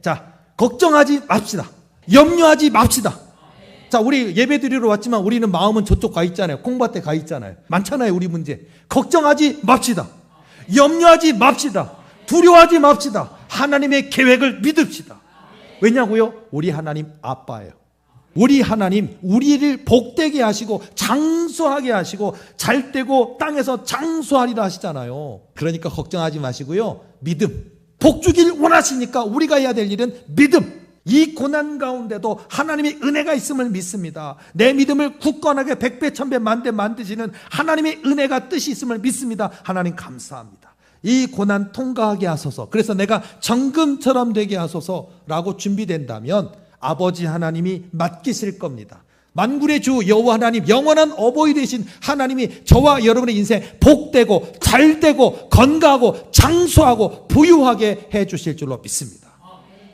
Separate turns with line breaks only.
자, 걱정하지 맙시다. 염려하지 맙시다. 자, 우리 예배 드리러 왔지만 우리는 마음은 저쪽 가 있잖아요. 콩밭에 가 있잖아요. 많잖아요, 우리 문제. 걱정하지 맙시다. 염려하지 맙시다. 두려워하지 맙시다. 하나님의 계획을 믿읍시다. 왜냐고요? 우리 하나님 아빠예요. 우리 하나님 우리를 복되게 하시고 장수하게 하시고 잘 되고 땅에서 장수하리라 하시잖아요. 그러니까 걱정하지 마시고요. 믿음. 복 주길 원하시니까 우리가 해야 될 일은 믿음. 이 고난 가운데도 하나님의 은혜가 있음을 믿습니다. 내 믿음을 굳건하게 백배 천배 만대 만드시는 하나님의 은혜가 뜻이 있음을 믿습니다. 하나님 감사합니다. 이 고난 통과하게 하소서. 그래서 내가 정금처럼 되게 하소서라고 준비된다면 아버지 하나님이 맡기실 겁니다. 만군의 주 여호와 하나님 영원한 어버이 되신 하나님이 저와 여러분의 인생 복되고 잘되고 건강하고 장수하고 부유하게 해 주실 줄로 믿습니다.